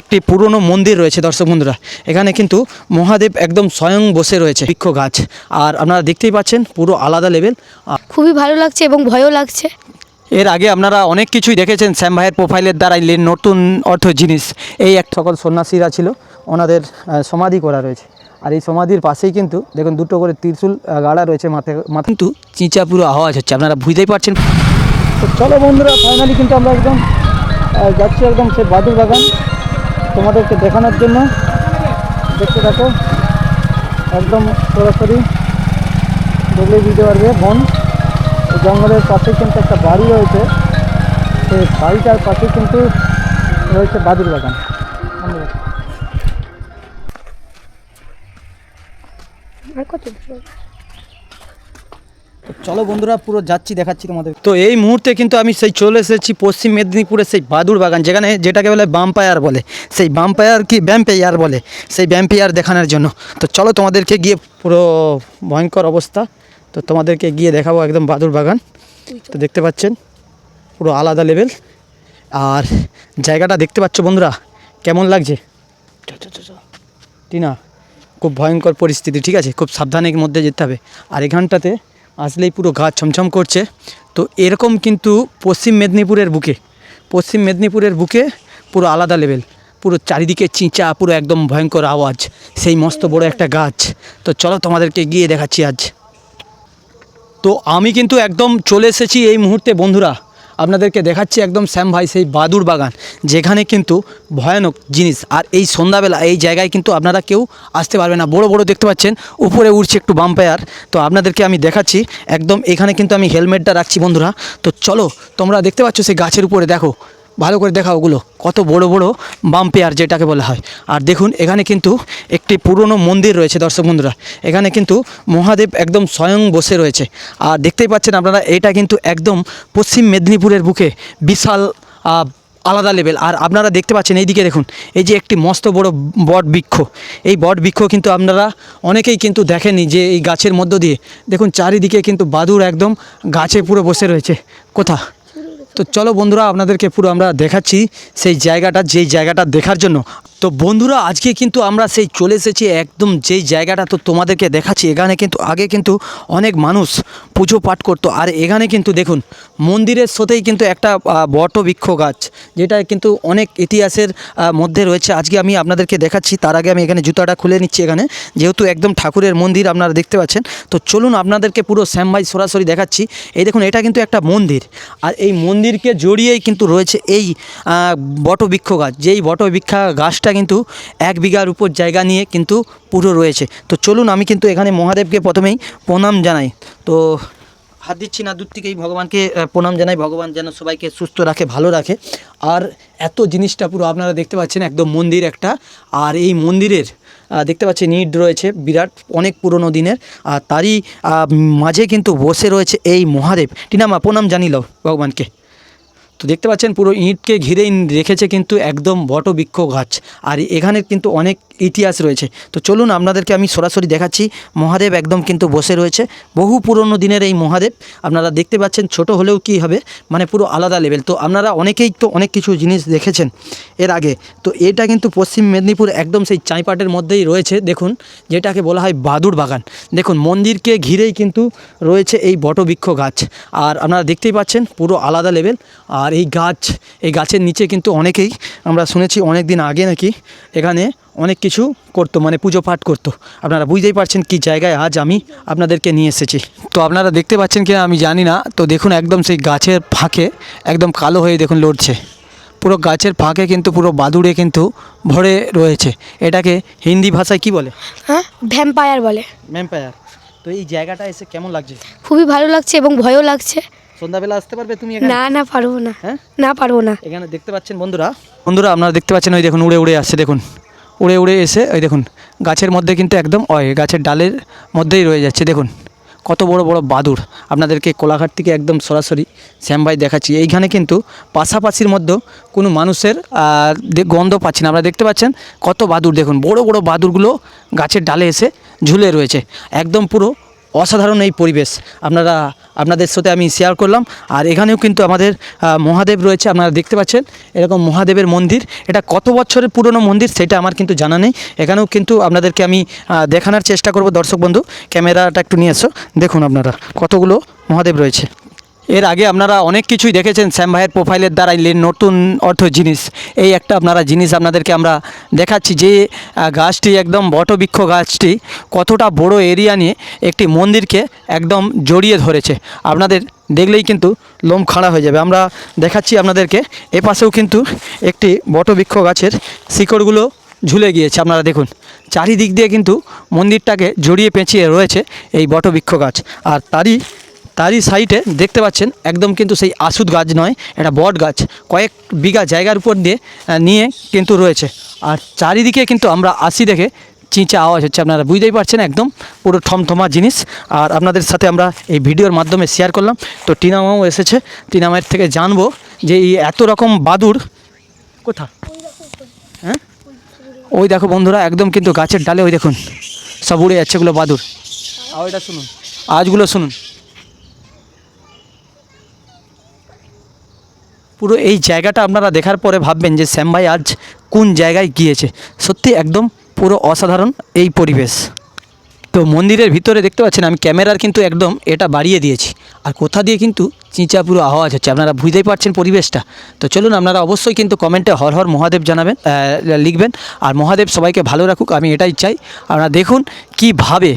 একটি পুরনো মন্দির রয়েছে দর্শক বন্ধুরা। এখানে কিন্তু মহাদেব একদম স্বয়ং বসে রয়েছে বৃক্ষ গাছ। আর আপনারা দেখতেই পাচ্ছেন পুরো আলাদা লেভেল খুবই ভালো লাগছে এবং ভয়ও লাগছে। এর আগে আপনারা অনেক কিছুই দেখেছেন শ্যাম ভাইয়ের প্রোফাইলের দ্বারা এলেন নতুন অর্থ জিনিস। এই এক সকল সন্ন্যাসীরা ছিল ওনাদের সমাধি করা রয়েছে। আর এই সমাধির পাশেই কিন্তু দেখুন দুটো করে ত্রিশূল গাড়া রয়েছে মাথায় মাথা কিন্তু চিঁচা পুরো আওয়াজ হচ্ছে আপনারা বুঝতেই পারছেন। তো চলো বন্ধুরা ফাইনালি কিন্তু আমরা একদম যাচ্ছি একদম সে বাদুর বাগান। তোমাদেরকে দেখানোর জন্য। দেখতে থাকো। একদম সরাসরি দেখলেই দিতে পারবে, বন। জঙ্গলের পাশে কিন্তু একটা বাড়ি রয়েছে। সেই বাড়িটার পাশে কিন্তু রয়েছে বাদুর বাগান। আর কত চলো বন্ধুরা পুরো যাচ্ছি দেখাচ্ছি তোমাদের। তো এই মুহূর্তে কিন্তু আমি সেই চলে এসেছি পশ্চিম মেদিনীপুরের সেই বাদুর বাগান যেখানে যেটাকে বলে বাম্পায়ার বলে। সেই বাম্পায়ার কি ব্যাম্পায়ার বলে সেই ব্যাম্পায়ার দেখানোর জন্য। তো চলো তোমাদেরকে গিয়ে পুরো ভয়ঙ্কর অবস্থা। তো তোমাদেরকে গিয়ে দেখাবো একদম বাদুর বাগান। তো দেখতে পাচ্ছেন পুরো আলাদা লেভেল আর জায়গাটা দেখতে পাচ্ছ বন্ধুরা কেমন লাগছে। টিনা খুব ভয়ঙ্কর পরিস্থিতি ঠিক আছে? খুব সাবধানের মধ্যে যেতে হবে। আর এখানটাতে আসলেই পুরো গা ছমছম করছে। তো এরকম কিন্তু পশ্চিম মেদিনীপুরের বুকে, পশ্চিম মেদিনীপুরের বুকে পুরো আলাদা লেভেল পুরো চারিদিকে চিঁচা, পুরো একদম ভয়ঙ্কর আওয়াজ, সেই মস্ত বড় একটা গাছ। তো চলো তোমাদেরকে গিয়ে দেখাচ্ছি আজ। তো আমি কিন্তু একদম চলে এসেছি এই মুহূর্তে, বন্ধুরা। আপনাদেরকে দেখাচ্ছি একদম শ্যাম ভাই সেই বাদুর বাগান, যেখানে কিন্তু ভয়ানক জিনিস। আর এই সন্ধ্যাবেলা এই জায়গায় কিন্তু আপনারা কেউ আসতে পারবে না। বড় বড় দেখতে পাচ্ছেন, উপরে উঠছে একটু বাম্পায়ার। তো আপনাদেরকে আমি দেখাচ্ছি, একদম এখানে কিন্তু আমি হেলমেটটা রাখছি বন্ধুরা। তো চলো, তোমরা দেখতে পাচ্ছ সেই গাছের উপরে, দেখো ভালো করে দেখা ওগুলো। কত বড় বড় বাম্পেয়ার যেটাকে বলা হয়। আর দেখুন, এখানে কিন্তু একটি পুরনো মন্দির রয়েছে দর্শক বন্ধুরা। এখানে কিন্তু মহাদেব একদম স্বয়ং বসে রয়েছে। আর দেখতেই পাচ্ছেন আপনারা, এটা কিন্তু একদম পশ্চিম মেদিনীপুরের বুকে বিশাল আলাদা লেভেল আর আপনারা দেখতে পাচ্ছেন এইদিকে দেখুন, এই যে একটি মস্ত বড় বট বৃক্ষ। এই বট বৃক্ষ কিন্তু আপনারা অনেকেই কিন্তু দেখেননি যে এই গাছের মধ্য দিয়ে। দেখুন, চারিদিকে কিন্তু বাদুর একদম গাছে পুরো বসে রয়েছে। কোথা? তো চলো বন্ধুরা, আপনাদেরকে পুরো আমরা দেখাচ্ছি সেই জায়গাটা, যেই জায়গাটা দেখার জন্য। তো বন্ধুরা, আজকে কিন্তু আমরা সেই চলে এসেছি একদম যেই জায়গাটা, তো তোমাদেরকে দেখাচ্ছি। এখানে কিন্তু, আগে কিন্তু অনেক মানুষ পুজো পাঠ করতো। আর এখানে কিন্তু দেখুন, মন্দিরের সাথেই কিন্তু একটা বটবৃক্ষ গাছ, যেটা কিন্তু অনেক ইতিহাসের মধ্যে রয়েছে। আজকে আমি আপনাদেরকে দেখাচ্ছি, তার আগে আমি এখানে জুতাটা খুলে নিচ্ছি এখানে। যেহেতু একদম ঠাকুরের মন্দির, আপনারা দেখতে পাচ্ছেন। তো চলুন, আপনাদেরকে পুরো শ্যামভাই সরাসরি দেখাচ্ছি। এই দেখুন, এটা কিন্তু একটা মন্দির। আর এই মন্দিরকে জড়িয়েই কিন্তু রয়েছে এই বটবৃক্ষ গাছ। যেই বটবৃক্ষা গাছটা কিন্তু এক বিঘার উপর জায়গা নিয়ে কিন্তু পুরো রয়েছে। তো চলুন, আমি কিন্তু এখানে মহাদেবকে প্রথমেই প্রণাম জানাই। তো হাত দিচ্ছি না দূর থেকেই ভগবানকে প্রণাম জানাই। ভগবান যেন সবাইকে সুস্থ রাখে, ভালো রাখে। আর এত জিনিসটা পুরো আপনারা দেখতে পাচ্ছেন, একদম মন্দির একটা। আর এই মন্দিরের দেখতে পাচ্ছেন, ইট রয়েছে, বিরাট, অনেক পুরনো দিনের। আর তারই মাঝে কিন্তু বসে রয়েছে এই মহাদেব। টিনামা, প্রণাম জানিল ভগবানকে। তো দেখতে পাচ্ছেন পুরো ইঁটকে ঘিরেই রেখেছে কিন্তু একদম বটবৃক্ষ গাছ। আর এখানে কিন্তু অনেক ইতিহাস রয়েছে। তো চলুন আপনাদেরকে আমি সরাসরি দেখাচ্ছি। মহাদেব একদম কিন্তু বসে রয়েছে। বহু পুরনো দিনের এই মহাদেব। আপনারা দেখতে পাচ্ছেন ছোট হলেও কি হবে? মানে পুরো আলাদা লেভেল তো আপনারা অনেকেই তো অনেক কিছু জিনিস দেখেছেন এর আগে। তো এটা কিন্তু পশ্চিম মেদিনীপুর একদম সেই চাইপাটের মধ্যেই রয়েছে। দেখুন, যেটাকে বলা হয় বাদুর বাগান। দেখুন, মন্দিরকে ঘিরেই কিন্তু রয়েছে এই বটবৃক্ষ গাছ। আর আপনারা দেখতেই পাচ্ছেন পুরো আলাদা লেভেল আর এই গাছ এই গাছের নিচে কিন্তু অনেকেই আমরা শুনেছি অনেক দিন আগে নাকি এখানে অনেক কিছু করতো মানে পুজো পাঠ করতো। আপনারা বুঝতেই পারছেন কি জায়গায় আজ আমি আপনাদেরকে নিয়ে এসেছি। তো আপনারা দেখতে পাচ্ছেন কি আমি জানি না তো দেখুন একদম সেই গাছের ফাঁকে একদম কালো হয়ে দেখুন লড়ছে। পুরো গাছের ফাঁকে কিন্তু পুরো বাদুড়ে কিন্তু ভরে রয়েছে। এটাকে হিন্দি ভাষায় কি বলে? হ্যাঁ? ভ্যাম্পায়ার বলে। ভ্যাম্পায়ার তো এই জায়গাটা এসে কেমন লাগছে? খুবই ভালো লাগছে এবং ভয়ও লাগছে। সন্ধ্যাবেলা আসতে পারবে তুমি না না পারব না। হ্যাঁ? না পারব না। এখানে দেখতে পাচ্ছেন বন্ধুরা? বন্ধুরা আপনারা দেখতে পাচ্ছেন ওই দেখুন উড়ে উড়ে আসছে দেখুন। উড়ে উড়ে এসে ওই দেখুন গাছের মধ্যে কিন্তু একদম অয় গাছের ডালের মধ্যেই রয়ে যাচ্ছে দেখুন। কত বড় বড় বাদুর আপনাদেরকে কোলাঘাট থেকে একদম সরাসরি শ্যামভাই দেখাচ্ছি। এইখানে কিন্তু পাশাপাশির মধ্যে কোনো মানুষের দে- গন্ধ পাচ্ছি না। আপনারা দেখতে পাচ্ছেন কত বাদুর দেখুন। বড় বড় বাদুরগুলো গাছের ডালে এসে ঝুলে রয়েছে। একদম পুরো অসাধারণ এই পরিবেশ। আপনারা, আপনাদের সাথে আমি শেয়ার করলাম। আর এখানেও কিন্তু আমাদের মহাদেব রয়েছে, আপনারা দেখতে পাচ্ছেন। এরকম মহাদেবের মন্দির, এটা কত বছরের পুরনো মন্দির সেটা আমার কিন্তু জানা নেই। এখানেও কিন্তু আপনাদেরকে আমি দেখানোর চেষ্টা করব দর্শক বন্ধু। ক্যামেরাটা একটু নিয়ে এসো। দেখুন আপনারা, কতগুলো মহাদেব রয়েছে। এর আগে আপনারা অনেক কিছুই দেখেছেন শ্যাম ভাইয়ের প্রোফাইলের দ্বারা নতুন অর্থ জিনিস। এই একটা আপনারা জিনিস আপনাদেরকে আমরা দেখাচ্ছি যে গাছটি একদম বটবৃক্ষ গাছটি কতটা বড় এরিয়া নিয়ে একটি মন্দিরকে একদম জড়িয়ে ধরেছে। আপনাদের দেখলেই কিন্তু লোম খাড়া হয়ে যাবে। আমরা দেখাচ্ছি আপনাদেরকে, এ পাশেও কিন্তু একটি বটবৃক্ষ গাছের শিকড়গুলো ঝুলে গিয়েছে। আপনারা দেখুন, চারিদিক দিয়ে কিন্তু মন্দিরটাকে জড়িয়ে পেঁচিয়ে রয়েছে এই বটবৃক্ষ গাছ। আর তারই তারই সাইডে দেখতে পাচ্ছেন, একদম কিন্তু সেই আসুদ গাছ নয়, এটা বট গাছ। কয়েক বিঘা জায়গার উপর দিয়ে নিয়ে কিন্তু রয়েছে। আর চারিদিকে কিন্তু আমরা আসি দেখে চিঁচা আওয়াজ হচ্ছে। আপনারা বুঝতেই পারছেন একদম পুরো থমথমা জিনিস। আর আপনাদের সাথে আমরা এই ভিডিওর মাধ্যমে শেয়ার করলাম। তো টিনামাও এসেছে। টিনামায়ের থেকে জানব যে এই এত রকম বাদুর কোথা হ্যাঁ? ওই দেখো বন্ধুরা, একদম কিন্তু গাছের ডালে, ওই দেখুন, সব উড়ে যাচ্ছে এগুলো বাদুর আর ওইটা শুনুন। আজগুলো শুনুন। পুরো এই জায়গাটা আপনারা দেখার পরে ভাববেন যে শ্যাম ভাই আজ কোন জায়গায় গিয়েছে। সত্যি একদম পুরো অসাধারণ এই পরিবেশ। তো মন্দিরের ভিতরে দেখতে পাচ্ছেন আমি ক্যামেরার কিন্তু একদম এটা বাড়িয়ে দিয়েছি। আর কোথা দিয়ে কিন্তু চিঁচা পুরো আওয়াজ হচ্ছে, আপনারা বুঝতেই পারছেন পরিবেশটা। তো চলুন আপনারা অবশ্যই কিন্তু কমেন্টে হর হর মহাদেব জানাবেন লিখবেন। আর মহাদেব সবাইকে ভালো রাখুক, আমি এটাই চাই। আপনারা দেখুন কীভাবে